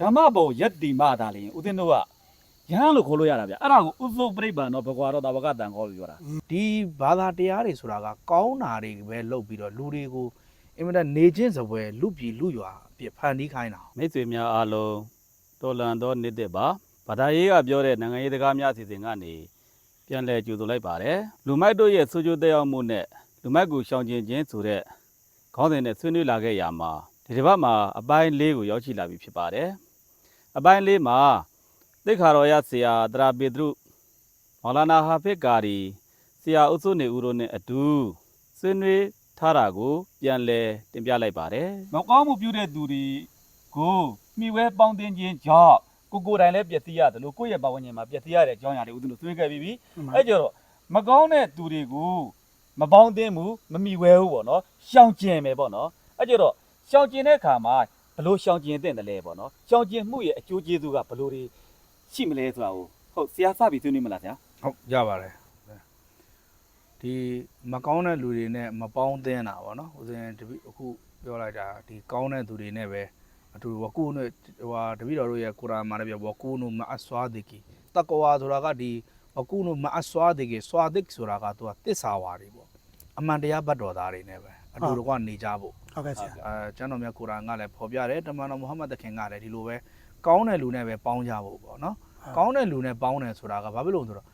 ဓမ္မဘုံယက်တိမတာလေဦးသင်းတို့ကယဟန်လို့ခေါ်လို့ရတာဗျအဲ့ဒါကိုဥသုပြိပံတော့ဘကွာတော့တာဝကတန်ခေါ်ပြီးပြောတာဒီဘာသာတရားတွေဆိုတာကကောင်းတာတွေပဲလုပ်ပြီးတော့လူတွေကိုအင်မတန်နေချင်းစပွဲလူပြည်လူရွာအပြစ်ဖန်တီးခိုင်းတာမိတ်ဆွေများအားလုံးတော်လန်သောနေ့တစ်ပါဘာသာရေးကပြောတဲ့နိုင်ငံရေးစကားများအစီအစဉ်ကနေပြန်လည်ကြိုဆိုလိုက်ပါတယ်လူမိုက်တို့ရဲ့ဆိုးကျိုးတက်ရောက်မှုနဲ့လူမိုက်ကိုရှောင်ကျဉ်ခြင်းဆိုတဲ့ခေါင်းစဉ်နဲ့ဆွေးနွေးလာခဲ့ရမှာဒီတစ်ပတ်မှာအပိုင်း၄ကိုရောက်ရှိလာပြီဖြစ်ပါတယ် အပိုင်း၄မှာသိက္ခာတော်ရဆရာတရာပေတရုမော်လာနာဟာဖစ်ကာရီဆရာဥစုနေဦးတို့နဲ့အတူဆွေးနွေးထားတာကို ပြန်လည်တင်ပြလိုက်ပါတယ်မကောင်းမှုပြုတဲ့သူတွေကိုမိဝဲပေါင်းတင်ခြင်းကြောင့်ကိုကိုယ်တိုင်လည်းပျက်စီးရတယ်လို့ကိုယ့်ရဲ့ပတ်ဝန်းကျင်မှာပျက်စီးရတဲ့အကြောင်းအရာတွေဦးဇင်းတို့ဆွေးခဲ့ပြီးပြီအဲကြတော့မကောင်းတဲ့သူတွေကိုမပေါင်းတင်ဘူးမမိဝဲဘူးပေါ့နော်ရှောင်ကျင်မယ်ပေါ့နော်အဲကြတော့ရှောင်ကျင်တဲ့အခါမှာ ဘလို့ရှောင်ကျင်တဲ့တယ်လဲပေါ့နော်ရှောင်ကျင်မှုရဲ့အကျိုးကျေးဇူးကဘလို့တွေရှိမလဲဆိုတာကိုဟုတ်ဆရာစပြီးဆွေးနွေးမလားဆရာဟုတ်ရပါတယ်ဒီမကောင်းတဲ့လူတွေနဲ့မပေါင်းသင်းတာပေါ့နော်ဦးဇင်းတပိအခုပြောလိုက်တာဒီကောင်းတဲ့သူတွေနဲ့ပဲအတူဝကူနဲ့ဟိုဟာတပိတော်တို့ရဲ့ကုရ်အာန်မှာလည်းပြောဝကူနုမအဆွာဒီကီတကွာဆိုတာကဒီဝကူနုမအဆွာဒီကီဆွာဒစ်ဆိုတာကသူကတစ္ဆာဝါတွေပေါ့အမှန်တရားဘတ်တော်သားတွေနဲ့ပဲ အတူတကွနေကြဖို့ဟုတ်ကဲ့ဆရာအဲကျမ်းတော်မြတ်ကုရ်အာန်ကလည်းဖော်ပြတယ်တမန်တော်မုဟမ္မဒ်တခင်ကလည်းဒီလိုပဲကောင်းတဲ့လူနဲ့ပဲပေါင်းကြဖို့ပေါ့နော်ကောင်းတဲ့လူနဲ့ပေါင်းတယ်ဆိုတာကဘာဖြစ်လို့လဲဆိုတော့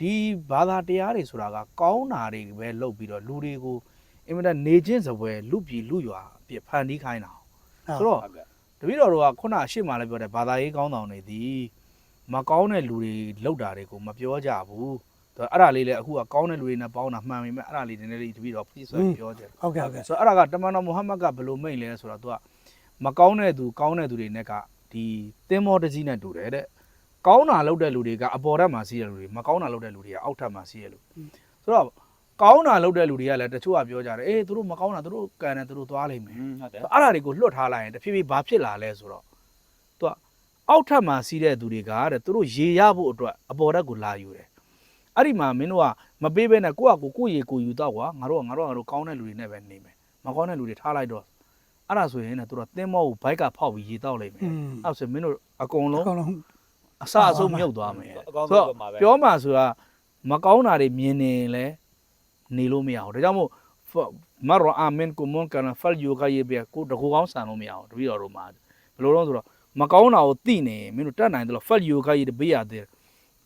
ဒီဘာသာတရားတွေဆိုတာကကောင်းတာတွေပဲလုပ်ပြီးတော့လူတွေကိုအင်မတန်နေချင်းစပွဲလူပြည်လူရွာအပြစ်ဖန်တီးခိုင်းတာဆိုတော့တပည့်တော်တို့ကခုနအရှိမှလည်းပြောတယ်ဘာသာရေးကောင်းဆောင်တွေဒီမကောင်းတဲ့လူတွေလောက်တာတွေကိုမပြောကြဘူး ဆိုတော့အဲ့ဒါလေးလည်းအခုကကောင်းတဲ့လူတွေနဲ့ပေါင်းတာမှန်ပြီမဲ့အဲ့ဒါလေးနည်းနည်းလေးတပည့်တော်ပြည့်စွာပြောကြတယ်ဟုတ်ကဲ့ဟုတ်ကဲ့ဆိုတော့အဲ့ဒါကတမန်တော်မုဟမ္မဒ်ကဘယ်လိုမိန့်လဲဆိုတော့ तू ကမကောင်းတဲ့သူကောင်းတဲ့သူတွေနဲ့ကဒီသင်္ဘောတစ်စီးနဲ့တူတယ်တဲ့ကောင်းတာလုပ်တဲ့လူတွေကအပေါ်ထပ်မှာစီးရလူတွေမကောင်းတာလုပ်တဲ့လူတွေကအောက်ထပ်မှာစီးရလူဆိုတော့ကောင်းတာလုပ်တဲ့လူတွေကလည်းတချို့ကပြောကြတယ်အေးသူတို့မကောင်းတာသူတို့ကန်တယ်သူတို့သွားလိမ့်မယ်ဟုတ်တယ်ဆိုတော့အဲ့ဒါတွေကိုလွတ်ထားလိုက်ရင်တဖြည်းဖြည်းဘာဖြစ်လာလဲဆိုတော့ तू ကအောက်ထပ်မှာစီးတဲ့သူတွေကတဲ့သူတို့ရေရဖို့အတွက်အပေါ်ထပ်ကိုလာယူတယ် အဲ့ဒီမှာမင်းတို့ကမပေးဘဲနဲ့ကိုယ့်အကိုကိုယ့်ရေကိုယ်ယူတော့ကွာငါတို့ကငါတို့ကငါတို့ကောင်းတဲ့လူတွေနဲ့ပဲနေမယ်မကောင်းတဲ့လူတွေထားလိုက်တော့အဲ့ဒါဆိုရင်လည်းသူတို့ကတင်းမောကိုဘိုက်ကဖောက်ပြီးရေတောက်လိုက်မယ်อืมအဲ့ဒါဆိုရင်မင်းတို့အကုန်အလုံးကုန်လုံးအစအဆုံးမြုပ်သွားမယ်အကောင်းဆိုဆုံးတော့ပါပဲပြောမှဆိုတာမကောင်းတာတွေမြင်နေရင်လည်းနေလို့မရဘူးဒါကြောင့်မို့မရအာမင်ကုမွန်ကနဖလ်ယူကယေဘကိုတကူကောင်းဆန်လို့မရဘူးတပည့်တော်တို့မှာဘယ်လိုလဲဆိုတော့မကောင်းတာကိုသိနေရင်မင်းတို့တတ်နိုင်တယ်လို့ဖလ်ယူကယေဘေးရတယ်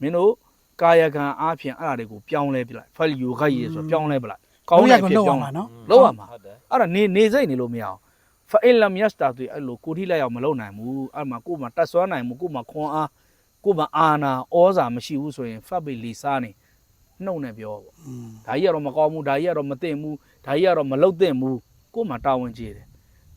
မင်းတို့ ကာယကံအားဖြင့်အဲ့ဒါတွေကိုပြောင်းလဲပြလိုက်ဖလ်ယူကယေဆိုပြောင်းလဲပြလိုက်ကောင်းတဲ့ဖြစ်ပြောင်းမှာလိုက်နော်လောက်ရမှာဟုတ်တယ်အဲ့ဒါနေနေစိတ်နေလို့မရအောင်ဖအင်လမ်ယက်စတာတူအဲ့လိုကိုထိလိုက်အောင်မလုပ်နိုင်ဘူးအဲ့မှာကို့မှာတက်ဆွမ်းနိုင်မှုကို့မှာခွန်အားကို့မှာအာနာဩဇာမရှိဘူးဆိုရင်ဖတ်ပြီးလီစားနေနှုတ်နဲ့ပြောပေါ့อืมဒါကြီးကတော့မကောင်းဘူးဒါကြီးကတော့မသိဘူးဒါကြီးကတော့မလုပ်သင့်ဘူးကို့မှာတာဝန်ကြီးတယ်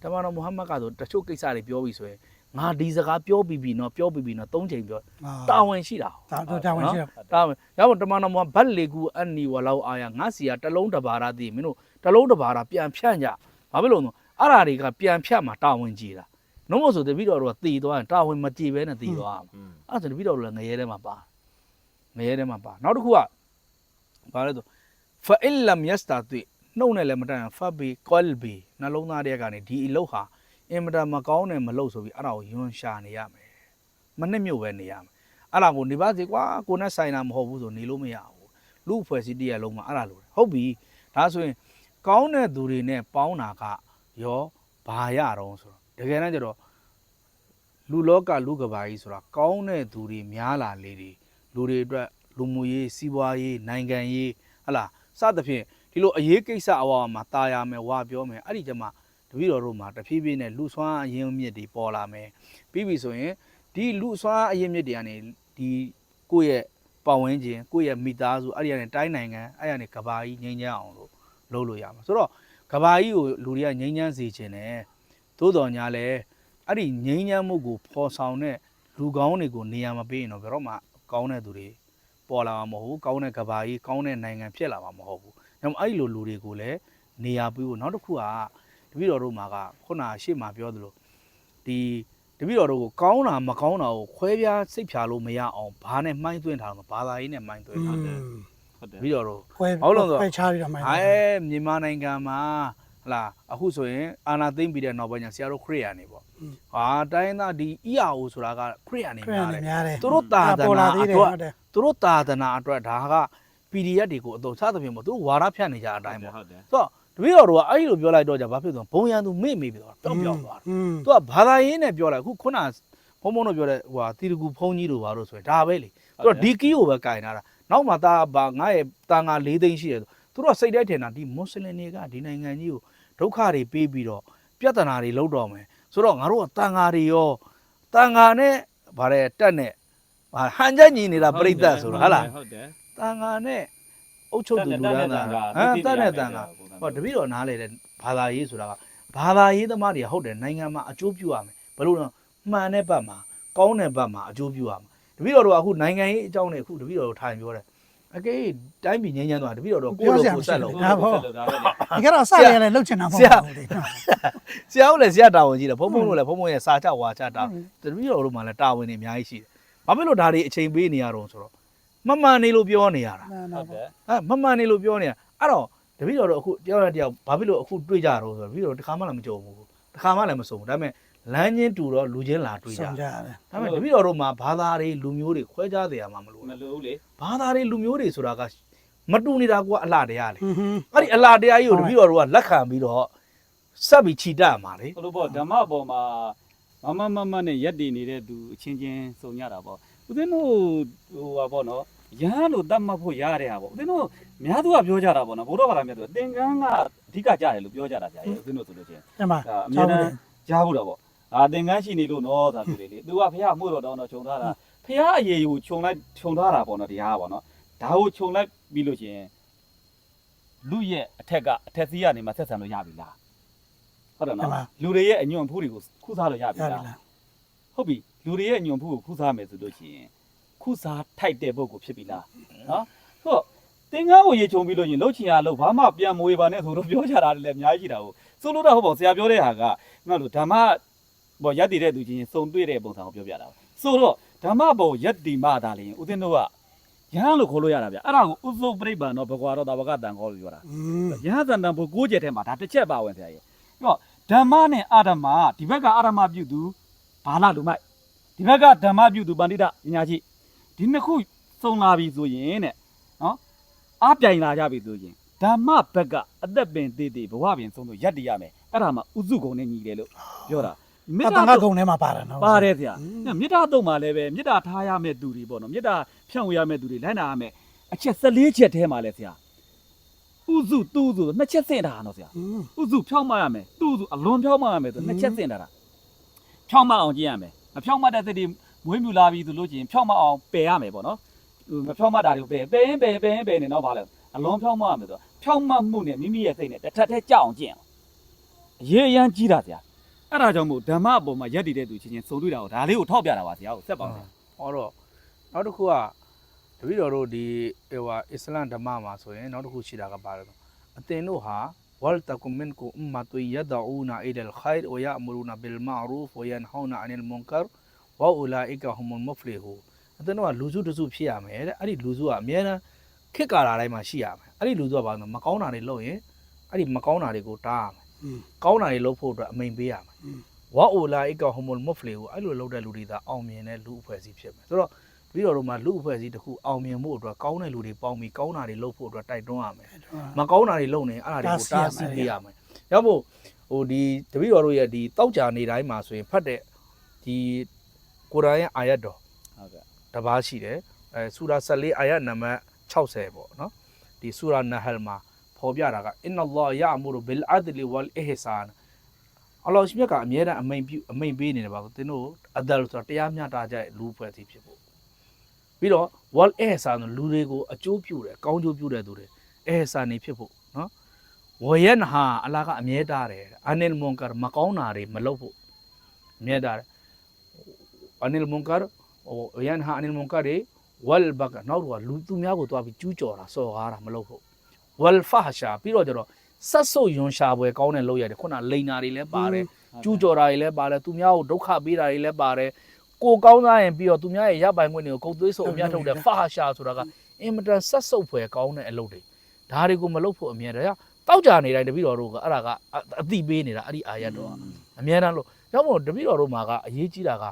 တမန်တော်မုဟမ္မဒ်ကဆိုတချို့ကိစ္စတွေပြောပြီးဆိုရင် ငါဒီစကားပြောပြီးပြီနော်ပြောပြီးပြီနော်သုံးချိန်ပြောအာတာဝန်ရှိတာဒါတော့တာဝန်ရှိတယ်တာဝန်ရပါတမန်တော်မုဟမ္မဒ်ဘတ်လေကူအန်နီဝလောက်အာယာငါစီကတလုံးတဘာရတည်မင်းတို့တလုံးတဘာရပြန်ဖြန့်ကြဘာဖြစ်လို့လဲအဲ့ဓာတွေကပြန်ဖြတ်မှာတာဝန်ကြီးတာနှုံးမဆိုတပည့်တော်တို့ကတည်သွားရင်တာဝန်မကြည့်ပဲနဲ့တည်သွားမှာအဲ့ဒါဆိုတပည့်တော်တို့လည်းငရဲထဲမှာပါငရဲထဲမှာပါနောက်တစ်ခုကဘာလဲဆိုဖအလမ်ယစတာတိနှုတ်နဲ့လည်းမတန်ဖဘီကောလ်ဘီနှလုံးသားတွေကနေဒီအလုတ်ဟာ အင်မတန်မကောင်းတယ်မလုပ်ဆိုပြီးအဲ့ဒါကိုယွန်ရှာနေရမယ်မနှစ်မြို့ပဲနေရမယ်အဲ့ဒါကိုနေပါစေကွာကိုနဲ့ဆိုင်တာမဟုတ်ဘူးဆိုနေလို့မရဘူးလူအဖွဲ့စည်းတရားလုံးမှာအဲ့ဒါလိုတယ်ဟုတ်ပြီဒါဆိုရင်ကောင်းတဲ့သူတွေနဲ့ပေါင်းတာကရောဘာရတော့ဆိုတော့တကယ်တမ်းကျတော့လူလောကလူကဘာကြီးဆိုတာကောင်းတဲ့သူတွေများလာလေတွေလူတွေအတွက်လူမှုရေးစီးပွားရေးနိုင်ငံရေးဟလာစသဖြင့်ဒီလိုအရေးကိစ္စအဝါမှာတာယာမယ်ဝါပြောမယ်အဲ့ဒီကျမှ တပည့်တော်တို့မှာတဖြည်းဖြည်းနဲ့လူဆွမ်းအရင်မြစ်တွေပေါ်လာမယ်ပြီးပြီဆိုရင်ဒီလူဆွမ်းအရင်မြစ်တွေကနေဒီကိုယ့်ရဲ့ပတ်ဝန်းကျင်ကိုယ့်ရဲ့မိသားစုအဲ့ဒီကနေတိုင်းနိုင်ငံအဲ့ဒီကနေကဘာကြီးငြိမ်းချမ်းအောင်လို့လုပ်လို့ရမှာဆိုတော့ကဘာကြီးကိုလူတွေကငြိမ်းချမ်းစေခြင်းနဲ့သို့တော်ညာလဲအဲ့ဒီငိမ့်ညမ်းမှုကိုဖော်ဆောင်တဲ့လူကောင်းတွေကိုနေရာမပေးရင်တော့ဘယ်တော့မှကောင်းတဲ့သူတွေပေါ်လာမှာမဟုတ်ဘူးကောင်းတဲ့ကဘာကြီးကောင်းတဲ့နိုင်ငံဖြစ်လာမှာမဟုတ်ဘူး။ဒါမှအဲ့ဒီလိုလူတွေကိုလည်းနေရာပေးဖို့နောက်တစ်ခုက တပည့်တော်တို့မှာကခုနရှေ့မှာပြောသလိုဒီတပည့်တော်တို့ကိုကောင်းတာမကောင်းတာကိုခွဲပြားစိတ်ဖြာလို့မရအောင်ဘာနဲ့မှိုင်းသွင်းထားမှာဘာသာရေးနဲ့မှိုင်းသွင်းထားတယ်ဟုတ်တယ်ပြီးတော့တော့ဟုတ်လုံးဆိုခွဲခြားပြီးတော့မှိုင်းအဲမြန်မာနိုင်ငံမှာဟလာအခုဆိုရင်အာနာသိမ့်ပြီးတဲ့နောက်ပိုင်းညာဆရာတို့ခရိယာနေပေါ့ဟာတိုင်းသားဒီ EAO ဆိုတာကခရိယာနေများတယ်သူတို့သာသနာအတွက်သူတို့သာသနာအတွက်ဒါက PDF တွေကိုအသုံးစသဖြင့်ပေါ့သူတို့ဝါဒဖြန့်နေကြတဲ့အတိုင်းပေါ့ဆိုတော့ တပည့်တော်တို့ကအဲ့ဒီလိုပြောလိုက်တော့じゃဘာဖြစ်သွားဘုံရန်သူမေ့မေ့ပြီးတော့ပျောက်ပျောက်သွားတယ် อืม သူကဘာသာရေးနဲ့ပြောလိုက်အခုခုနဘုံဘုံတို့ပြောတဲ့ဟိုဟာတီတကူဖုံးကြီးတို့ဘာလို့ဆိုရင်ဒါပဲလေသူတို့ဒီကီကိုပဲကင်ထားတာနောက်မှသားဘာငါရဲ့တာငါ၄သိန်းရှိတယ်သူတို့ကစိတ်တိုက်ထင်တာဒီမွတ်စလင်တွေကဒီနိုင်ငံကြီးကိုဒုက္ခတွေပေးပြီးတော့ပြဿနာတွေလောက်တော့မယ်ဆိုတော့ငါတို့ကတာငါတွေရောတာငါနဲ့ဗါတဲ့တက်နဲ့ဟာဟန်ချက်ညီနေတာပြိတ္တဆိုတာဟုတ်လား ဟုတ်တယ် တာငါနဲ့အုတ်ချုပ်သူလူဒန်းတာဟမ်တက်နဲ့တန်က ဟောတပည့်တော်နားလေတဲ့ဘာသာရေးဆိုတာကဘာသာရေးသမားတွေဟုတ်တယ်နိုင်ငံမှာအကျိုးပြုရမယ်ဘယ်လိုလဲမှန်တဲ့ဘက်မှာကောင်းတဲ့ဘက်မှာအကျိုးပြုရမယ်တပည့်တော်တို့ကအခုနိုင်ငံရေးအကြောင်းတွေအခုတပည့်တော်တို့ထိုင်ပြောတယ်အကေတိုင်းပြည်ငြိမ်းချမ်းသွားတပည့်တော်တို့ကိုယ်လိုကိုယ်ဆက်လို့ဒီကတော့စရရလဲလှုပ်ချင်တာမဟုတ်ဘူးလေနော်ဆရာတို့လည်းဆရာတာဝန်ကြီးတယ်ဘုံဘုံတို့လည်းဘုံဘုံရဲ့စာချဝါချတာတပည့်တော်တို့မှလည်းတာဝန်တွေအများကြီးရှိတယ်ဘာဖြစ်လို့ဒါတွေအချိန်ပေးနေရတော့ဆိုတော့မမှန်နေလို့ပြောနေရတာမှန်ဟုတော့တ်တယ်အဲမမှန်နေလို့ပြောနေတာအဲ့တော့ တပည့်တော်တို့အခုတယောက်နဲ့တယောက်ဘာဖြစ်လို့အခုတွေ့ကြတော့ဆိုတော့တပည့်တော်တစ်ခါမှလည်းမကြုံဘူးတစ်ခါမှလည်းမစုံဘူးဒါပေမဲ့လမ်းချင်းတူတော့လူချင်းလာတွေ့ကြဆောင်ကြဒါရတယ်ပေမဲ့တပည့်တော်တို့မှာဘာသာတွေလူမျိုးတွေခွဲခြားတယ်ရမှာမလို့မလို့လေဘာသာတွေလူမျိုးတွေဆိုတာကမတူနေတာကအလှတရားလေဟွန်းဟွန်းအဲ့ဒီအလှတရားကြီးကိုတပည့်တော်တို့ကလက်ခံပြီးတော့ဆက်ပြီးခြိတက်မှာလေဘလို့ပေါ့ဓမ္မပေါ်မှာမမမမနဲ့ရက်တည်နေတဲ့သူအချင်းချင်းစုံရတာပေါ့ဦးဇင်းတို့ဟိုပါပေါ့နော် ရဟန်းလို့တတ်မှတ်ဖို့ရတဲ့ဟာပေါ့ဦးဇင်းတို့များသူကပြောကြတာပေါ့နော်ဘုရားဘာသာမြတ်သူသင်္ကန်းကအဓိကကြားတယ်လို့ပြောကြတာဗျာဦးဇင်းတို့ဆိုလို့ချင်းအဲ့မှာဒါအမြဲတမ်းကြားဖို့တော့ပေါ့အာသင်္ကန်းရှိနေလို့နော်သာသူတွေလေသူကဖះမှုတော့တောင်းတော့ခြုံထားတာဖះအရေးကိုခြုံလိုက်ခြုံထားတာပေါ့နော်တရားပေါ့နော်ဒါကိုခြုံလိုက်ပြီးလို့ချင်းလူရဲ့အထက်ကအထက်စီးကနေမှဆက်ဆံလို့ရပြီလားဟုတ်တယ်နော်လူတွေရဲ့အညွန့်ဖူးတွေကိုခုစားလို့ရပြီရပြီလားလားဟုတ်ပြီလူတွေရဲ့အညွန့်ဖူးကိုခုစားမယ်ဆိုလို့ရှိရင် ခုစားထိုက်တဲ့ပုဂ္ဂိုလ်ဖြစ်ပြီလားနော်ဆိုတော့သင်္ကန်းကိုရေခြုံပြီးလို့ရင်လှုပ်ချင်ရလှုပ်ဘာမှပြန်မဝေပါနဲ့ဆိုတော့ပြောကြတာလည်းအများကြီးရှိတာကိုဆိုလို့တော့ဟုတ်ပါဘူးဆရာပြောတဲ့ဟာကငါတို့ဓမ္မဘောရက်တည်တဲ့သူချင်းစုံတွေ့တဲ့ပုံစံကိုပြောပြတာပါဆိုတော့ဓမ္မဘောရက်တည်မှသာလျှင်ဦးဇင်းတို့ကရဟန်းလို့ခေါ်လို့ရတာဗျအဲ့ဒါကိုဥသုပရိပ္ပန်တော့ဘဂဝါတော့တာဝကတန်ခေါ်လို့ပြောတာอืมရဟန်းသန္တန်ဘုကိုးကျက်ထဲမှာဒါတစ်ချက်ပါဝင်ဆရာကြီးပြီးတော့ဓမ္မနဲ့အာဓမ္မဒီဘက်ကအာဓမ္မပြုသူဘာလလူမိုက်ဒီဘက်ကဓမ္မပြုသူပန္တိတပညာရှိ ဒီနှစ်ခုစုံလာပြီဆိုရင်တဲ့နော်အားပြိုင်လာကြပြီဆိုရင်ဓမ္မဘက်ကအသက်ပင်သေးသေးဘဝပင်ဆုံးလို့ရပ်တည်ရမယ်အဲ့ဒါမှဥစုကုံနဲ့ညီတယ်လို့ပြောတာမေတ္တာကုံထဲမှာပါတယ်နော်ပါတယ်ဗျာမေတ္တာတုံမှာလည်းပဲမေတ္တာထားရမယ့်သူတွေပေါ့နော်မေတ္တာဖြန့်ဝေရမယ့်သူတွေလိုက်နာရမယ့်အချက်14ချက်ထဲမှာလဲဆရာဥစုတူစုနှစ်ချက်ဆင့်တာနော်ဆရာဥစုဖြောင်းမရမယ်တူစုအလွန်ဖြောင်းမရမယ်ဆိုနှစ်ချက်ဆင့်တာဖြောင်းမအောင်ကြည့်ရမယ်မဖြောင်းမတဲ့သတိ မွေးမြူလာပြီဆိုလို့ရှိရင်ဖြောင်းမအောင်ပယ်ရမယ်ပေါ့နော်ဟိုမဖြောင်းမတာတွေကိုပယ်ပယ်ရင်ပယ်ပယ်ရင်ပယ်နေတော့ဗာလဲအလွန်ဖြောင်းမရမယ်ဆိုတော့ဖြောင်းမမှုနဲ့မိမိရဲ့စိတ်နဲ့တစ်ထပ်တည်းကြောက်အောင်ကျင့်အောင်အရေးအရန်ကြီးတာဆရာအဲ့ဒါကြောင့်မို့ဓမ္မအပေါ်မှာရက်တည်တဲ့သူချင်းချင်းစုံတွေ့တာကိုဒါလေးကိုထောက်ပြတာပါဆရာကိုဆက်ပါဦးဆရာဟောတော့နောက်တစ်ခုကတပည့်တော်တို့ဒီဟိုဟာအစ္စလမ်ဓမ္မမှာဆိုရင်နောက်တစ်ခုရှိတာကဘာလဲဆိုအသင်တို့ဟာဝလ်တကုမင်ကူအမ်မတူ ဘောအိုလာအိကဟွန်မွန်မုတ်ဖလီဟူအတင်းတော့လူစုတစုဖြစ်ရမယ်တဲ့အဲ့ဒီလူစုကအများအားခက်ကာလာတိုင်းမှာရှိရမယ်အဲ့ဒီလူစုကဘာလဲမကောင်းတာတွေလုပ်ရင်အဲ့ဒီမကောင်းတာတွေကိုတားရမယ်ကောင်းတာတွေလုပ်ဖို့အတွက်အမိန်ပေးရမယ်ဝါအိုလာအိကဟွန်မွန်မုတ်ဖလီဟူအဲ့လိုလုပ်တဲ့လူတွေသာအောင်မြင်တဲ့လူအဖွဲ့အစည်းဖြစ်မယ်ဆိုတော့ပြီးတော့တို့မှာလူအဖွဲ့အစည်းတစ်ခုအောင်မြင်ဖို့အတွက်ကောင်းတဲ့လူတွေပေါင်းပြီးကောင်းတာတွေလုပ်ဖို့အတွက်တိုက်တွန်းရမယ်မကောင်းတာတွေလုပ်နေအဲ့ဒါတွေကိုတားဆီးပေးရမယ်ရောက်ဖို့ဟိုဒီတပည့်တော်တို့ရဲ့ဒီတောက်ကြနေတိုင်းမှာဆိုရင်ဖတ်တဲ့ဒီ ကိုရန်ရဲ့အာယတ်တော်ဟုတ်ကဲ့တစ်ပါးရှိတယ်အဲဆူရာ14အာယတ်နံပါတ်60ပေါ့နော်ဒီဆူရာနဟလ်မှာဖော်ပြတာကအင်နလာယာအမူရဘီလ်အဒလီဝလ်အဟ်ဆန်အလ္လာဟ်ရှိမြတ်ကအမြဲတမ်းအမိန်ပြုအမိန်ပေးနေတယ်ပါသင်တို့အဒလ်ဆိုတာတရားမျှတကြတဲ့လူဖွဲ့စည်းဖြစ်ဖို့ပြီးတော့ဝလ်အဟ်ဆန်လူတွေကိုအကျိုးပြုတယ်ကောင်းကျိုးပြုတဲ့သူတွေအဟ်ဆန်နေဖြစ်ဖို့နော်ဝယန်ဟာအလ္လာဟ်ကအမြဲတားတယ်အနိလ်မွန်ကာမကောင်းတာတွေမလုပ်ဖို့အမြဲတားတယ် အနိလ်မွန်ကာဝယန်ဟာအနိလ်မွန်ကာတွေဝလ်ဘကနောက်တော့လူသူများကိုတွားပြီးကျူးကျော်တာစော်ကားတာမလုပ်ဖို့ဝလ်ဖာရှာပြီးတော့ကျတော့ဆက်ဆုပ်ယွန်ရှာပွဲကောင်းတဲ့လုပ်ရတယ်ခုနလိန်နာတွေလည်းပါတယ်ကျူးကျော်တာတွေလည်းပါတယ်သူများကိုဒုက္ခပေးတာတွေလည်းပါတယ်ကိုကောင်းစားရင်ပြီးတော့သူများရဲ့ရပိုင်ခွင့်တွေကိုဂုတ်သွေးဆိုအများထုတ်တဲ့ဖာရှာဆိုတာကအင်မတန်ဆက်ဆုပ်ဖွယ်ကောင်းတဲ့အလုပ်တွေဒါတွေကိုမလုပ်ဖို့အမြဲတမ်းတောက်ကြနေတိုင်းတပည့်တော်တို့ကအဲ့ဒါကအတိပေးနေတာအဲ့ဒီအာရတ်တော်ကအမြဲတမ်းလို့ကြောင့်မို့တပည့်တော်တို့မှာကအရေးကြီးတာက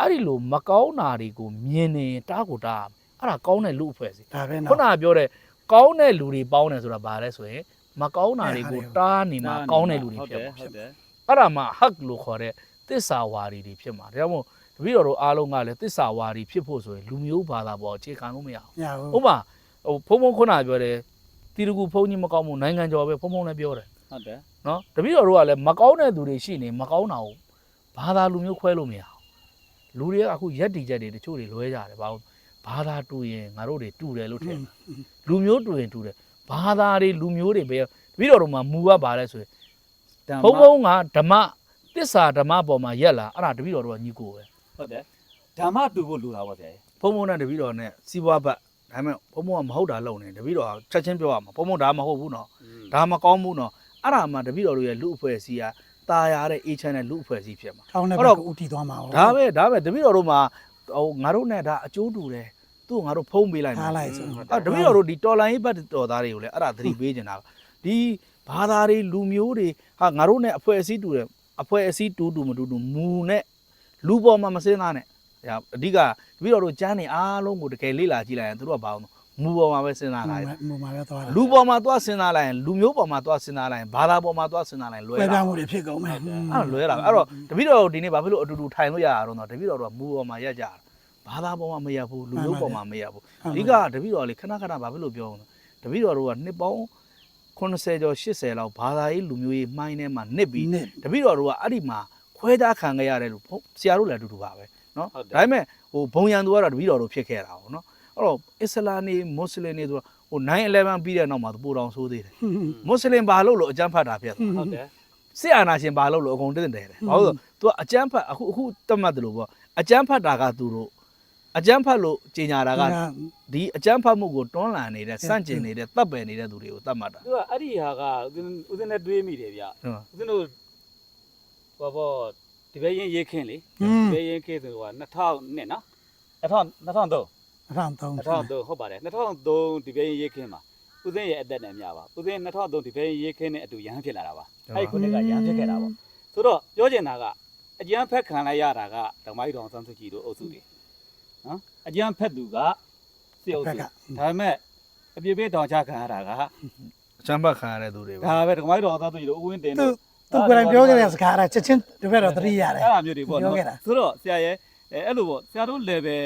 အဲ့ဒီလိုမကောင်းတာတွေကိုမြင်နေရင်တားကိုတားရမယ်အဲ့ဒါကောင်းတဲ့လူအဖွဲ့စီဒါပဲခုနော်နကပြောတဲ့ကောင်းတဲ့လူတွေပေါင်းတယ်ဆိုတာဘာလဲဆိုရင်မကောင်းတာတွေကိုတားနေမှာကောင်းတဲ့လူတွေဖြစ်မှာဟုတ်တယ်အဲ့ဒါမှဟက်လို့ခေါ်တဲ့သစ္စာဝါဒီတွေဖြစ်မှာဒါကြောင့်မို့တပည့်တော်တို့အားလုံးကလည်းသစ္စာဝါဒီဖြစ်ဖို့ဆိုရင်လူမျိုးဘာသာပေါ်အခြေခံလို့မရဘူးညာဥဘူးပမာဟိုဖုံဖုံခုနကပြောတယ်တီတကူဖုံကြီးမကောင်းဘူးနိုင်ငံကျော်ပဲဖုံဖုံလည်းပြောတယ်ဟုတ်တယ်နော်တပည့်တော်တို့ကလည်းမကောင်းတဲ့သူတွေရှိနေမကောင်းတာကိုဘာသာလူမျိုးခွဲလို့မရဘူး လူတွေကအခုရက်တီချက်တွေတချို့တွေလွဲကြတယ်ဘာလို့ဘာသာတူရင်ငါတို့တွေတူတယ်လို့ထင်တယ်လူမျိုးတူရင်တူတယ်ဘာသာတွေလူမျိုးတွေပဲတပည့်တော်တို့မှာမူကပါလဲဆိုရင်ဘုံဘုံကဓမ္မတစ္ဆာဓမ္မပေါ်မှာရက်လာအဲ့ဒါတပည့်တော်တို့ကညီကိုပဲဟုတ်တယ်ဓမ္မတူဖို့လိုတာပါဗျာဘုံဘုံနဲ့တပည့်တော်နဲ့စီးပွားဘက်ဒါပေမဲ့ဘုံဘုံကမဟုတ်တာလုပ်နေတပည့်တော်ကချက်ချင်းပြောရမှာဘုံဘုံဒါမဟုတ်ဘူးနော်ဒါမကောင်းဘူးနော်အဲ့ဒါမှတပည့်တော်တို့ရဲ့လူအဖွဲ့အစည်းက ตาရတဲ့ A channel လူအဖွဲ့အစည်းဖြစ်မှာကောင်းတဲ့အဲ့ဘတော့က်ကဥတီသွားမှာဒါပဲဒါပဲတပည့်တော်တို့မှာဟိုငါတို့နဲ့ဒါအကျိုးတူတယ်သူ့ကိုငါတို့ဖုံးပေးလိုက်မှာထားလိုက်ဆိုအဲ့တပည့်တော်တို့ဒီတော်လိုင်းဘက်တော်သားတွေကိုလည်းအဲ့ဒါသတိပေးနေတာဒီဘာသာတွေလူမျိုးတွေဟာငါတို့နဲ့အဖွဲ့အစည်းတူတယ်အဖွဲ့အစည်းတူတူမတူတူမူနဲ့လူပေါ်မှာမစင်းသားနဲ့ဒါအဓိကတပည့်တော်တို့ကျမ်းနေအားလုံးကိုတကယ်လေ့လာကြည့်လိုက်ရင်သူတို့ကဘာလို့ မူပေါ်မှာပဲစဉ်းစားလာတယ် မူမှာပဲသွားတယ် လူပေါ်မှာသွားစဉ်းစားလိုက်ရင်လူမျိုးပေါ်မှာသွားစဉ်းစားလိုက်ရင်ဘာသာပေါ်မှာသွားစဉ်းစားလိုက်ရင်လွဲ လွယ် တာ ပြမှုတွေဖြစ်ကုန်မယ် အဲ့ဒါလွဲတာပဲအဲ့တော့တပည့်တော်တို့ဒီနေ့ဘာဖြစ်လို့အတူတူထိုင်လို့ရတာတော့တပည့်တော်တို့ကမူပေါ်မှာရက်ကြတာဘာသာပေါ်မှာမရက်ဘူးလူမျိုးပေါ်မှာမရက်ဘူး အဓိကတပည့်တော်လေခဏခဏဘာဖြစ်လို့ပြောအောင်လဲတပည့်တော်တို့ကနှစ်ပေါင်း80ကျော်80လောက်ဘာသာရေးလူမျိုးရေးမှိုင်းထဲမှာနစ်ပြီး နစ် တပည့်တော်တို့ကအဲ့ဒီမှာခွဲခြားခံခဲ့ရတယ်လို့ဘုဆရာတို့လည်းအတူတူပါပဲเนาะဒါပေမဲ့ဟိုဘုံရန်သူကတော့တပည့်တော်တို့ဖြစ်ခဲ့တာပေါ့เนาะ အဲ့တော့အစ္စလာမ်နေမွတ်စလင်နေဆိုတော့ဟို911ပြီးတဲ့နောက်မှာသူပိုတော်ဆိုးသေးတယ်မွတ်စလင်ဘာလို့လို့အကြမ်းဖတ်တာဖြစ်သွားဟုတ်တယ်စစ်အာဏာရှင်ဘာလို့လို့အကုန်တင်းတယ်တယ်ဘာလို့လဲသူကအကြမ်းဖတ်အခုအခုတတ်မှတ်တယ်လို့ပေါ့အကြမ်းဖတ်တာကသူတို့အကြမ်းဖတ်လို့ကြီးညာတာကဒီအကြမ်းဖတ်မှုကိုတွန်းလှန်နေတဲ့စန့်ကျင်နေတဲ့တပ်ပယ်နေတဲ့သူတွေကိုတတ်မှတ်တာသူကအဲ့ဒီဟာကဦးဇင်းဦးဇင်းနဲ့တွေးမိတယ်ဗျဟုတ်ဦးဇင်းတို့ဟောဘောဒီဘက်ရင်ရေးခင်းလေอืมဒီဘက်ရင်ခင်းဆိုတော့2000နဲ့နော်2000 2003 အထောင်သုံး2003ဟုတ်ပါတယ်2003ဒီဘက်ရင်ရေးခင်းမှာဦးဇင်းရဲ့အသက်နဲ့မြပါဦးဇင်း2003ဒီဘက်ရင်ရေးခင်းနဲ့အတူရဟန်းဖြစ်လာတာပါအဲ့ဒီခုနှစ်ကရဟန်းဖြစ်ခဲ့တာပေါ့ဆိုတော့ပြောချင်တာကအကျန်းဖက်ခံလိုက်ရတာကဓမ္မကြီးတော်ဆန်းစုကြည်တို့အုပ်စုတွေနော်အကျန်းဖက်သူကစစ်အုပ်စုဒါပေမဲ့အပြစ်ပေးတောင်ချခံရတာကအကြမ်းဖတ်ခံရတဲ့သူတွေပဲဒါပဲဓမ္မကြီးတော်ဆန်းစုကြည်တို့ဦးဝင်းတင်သူတို့သူကိုယ်တိုင်ပြောခဲ့တဲ့စကားအဲ့ချက်ချင်းတပည့်တော်သတိရတယ်အဲ့အမျိုးတွေပေါ့ပြောနော်ခဲ့တာဆိုတော့ဆရာရဲ့အဲအဲ့လိုပေါ့ဆရာတို့ level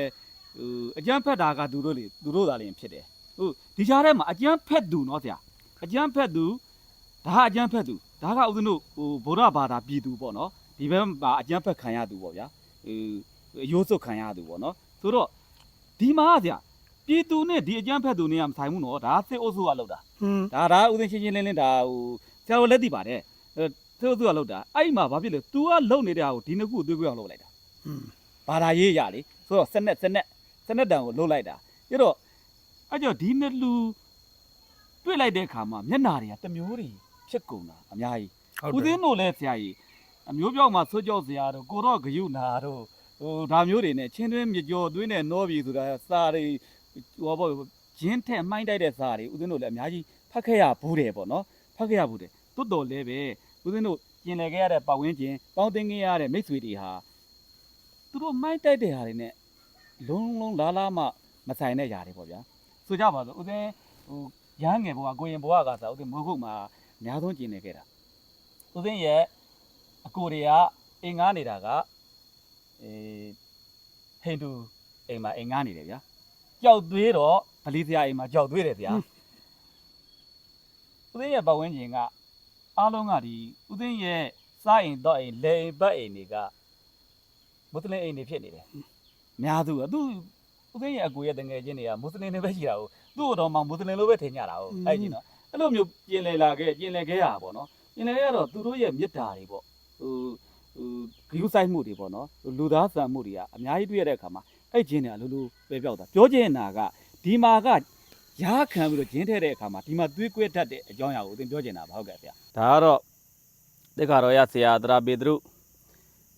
ဟိုအကျန်းဖက်တာကသူတို့လေသူတို့သာလျှင်ဖြစ်တယ်ဟိုဒီကြားထဲမှာအကျန်းဖက်သူเนาะဆရာအကျန်းဖက်သူဒါကအကျန်းဖက်သူဒါကဥစဉ်တို့ဟိုဗုဒ္ဓဘာသာပြည်သူပေါ့နော်ဒီဘက်မှာအကျန်းဖက်ခံရသူပေါ့ဗျာဟိုရိုးစုတ်ခံရသူပေါ့နော်ဆိုတော့ဒီမှာကဆရာပြည်သူနဲ့ဒီအကျန်းဖက်သူနဲ့ကမဆိုင်ဘူးနော်ဒါစစ်အုပ်စုကလောက်တာ อืม ဒါဒါဥစဉ်ချင်းချင်းလင်းလင်းဒါဟိုဆရာတို့လက်သိပါတယ်အဲသူတို့ကလောက်တာအဲ့ဒီမှာဘာဖြစ်လဲ तू ကလုံနေတဲ့ဟာကိုဒီနှစ်ခုအသွေးကွေးအောင်လုပ်လိုက်တာ อืม ဘာသာရေးရလေဆိုတော့စနက်စန က်စနက်တန်ကိုလှုပ်လိုက်တာပြတော့အဲ့ကြောင့်ဒီနှစ်လူတွေ့လိုက်တဲ့အခါမှာမျက်နာတွေကတစ်မျိုးတွေဖြစ်ကုန်တာအများကြီးဟုတ်ဦးတသယ်င်းတို့လည်းဆရာကြီးအမျိုးပြောက်မှာဆွကြောက်စရာတို့ကိုတော့ဂယုနာတို့ဟိုဒါမျိုးတွေနဲ့ချင်းတွင်းမြေကျော်သွင်းတဲ့နောပြီဆိုတာစာတွေဟိုဘောရင်းထက်မှိုင်းတိုက်တဲ့စာတွေဦးသင်းတို့လည်းအများကြီးဖတ်ခဲ့ရဘူးတယ်ပေါ့နော်ဖတ်ခဲ့ရဘူးတယ်တွတ်တော်လည်းပဲဦးသင်းတို့ကျင်လည်ခဲ့ရတဲ့ပတ်ဝန်းကျင်ပေါင်းသိခဲ့ရတဲ့မိတ်ဆွေတွေဟာသူတို့မှိုင်းတိုက်တဲ့ဟာတွေနဲ့ လုံးလုံးလားလားမှမဆိုင်တဲ့ຢာတွေပေါ့ဗျာဆိုကြပါစို့ဦးသင်းဟိုရဟန်းငယ်ဘဝကိုရင်ဘဝကစားဦးသင်းမိုးခုတ်မှာအများဆုံးကျင်နေခဲ့တာဦးသိန်းရဲ့အကိုတွေကအင်ငားနေတာကအေးဟိန္ဒူအိမ်မှာအင်ငားနေတယ်ဗျာကြောက်သွေးတော့ဗလီစရာအိမ်မှာကြောက်သွေးတယ်ဗျာဦးသိန်းရဲ့ပတ်ဝန်းကျင်ကအားလုံးကဒီဦးသိန်းရဲ့စားအိမ်တော့အိမ်လေအိမ်ပတ်အိမ်တွေကမွတ်စလင်အိမ်တွေဖြစ်နေတယ်အ များစုကသူဦးသိန်းရဲ့အကိုရဲ့တငယ်ချင်းတွေကမွတ်စလင်တွေပဲရှိတာကိုသူ့တော်မှမွတ်စလင်လိုပဲထင်ကြတာဟုတ်အဲ့ဒီနော်အဲ့လိုမျိုးပြင်လည်လာခဲ့ပြင်လည်ခဲ့ရတာပေါ့နော်ကျင်လည်းရတော့သူတို့ရဲ့မေတ္တာတွေပေါ့ဟိုဟိုဂရုစိုက်မှုတွေပေါ့နော်ဟိုလူသားဆန်မှုတွေကအများကြီးတွေ့ရတဲ့အခါမှာအဲ့ဂျင်းတွေအလိုလိုပဲပြောက်တာပြောချင်တာကဒီမှာကရားခံပြီးတော့ဂျင်းထဲတဲ့အခါမှာဒီမှာသွေးကွဲတတ်တဲ့အကြောင်းအရာကိုသင်ပြောချင်တာပါဟုတ်ကဲ့ဗျာဒါကတော့တေခါတော်ရဆရာသရာပေတရု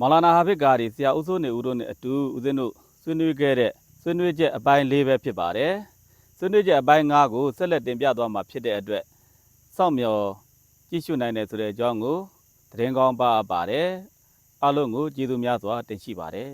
မော်လာနာဟာဖစ်ကာဒီဆရာဦးစိုးနေဦးတို့နဲ့အတူဦးဇင်းတို့ ဆွေးနွေးခဲ့တဲ့ဆွေးနွေးချက်အပိုင်း၄ပဲဖြစ်ပါတယ်ဆွေးနွေးချက်အပိုင်း၅ကိုဆက်လက်တင်ပြသွားမှာဖြစ်တဲ့အတွက်စောင့်မျှော်ကြည့်ရှုနိုင်တယ်ဆိုတဲ့အကြောင်းကိုသတင်းကောင်းပါပါတယ်အားလုံးကိုကျေးဇူးများစွာတင်ရှိပါတယ်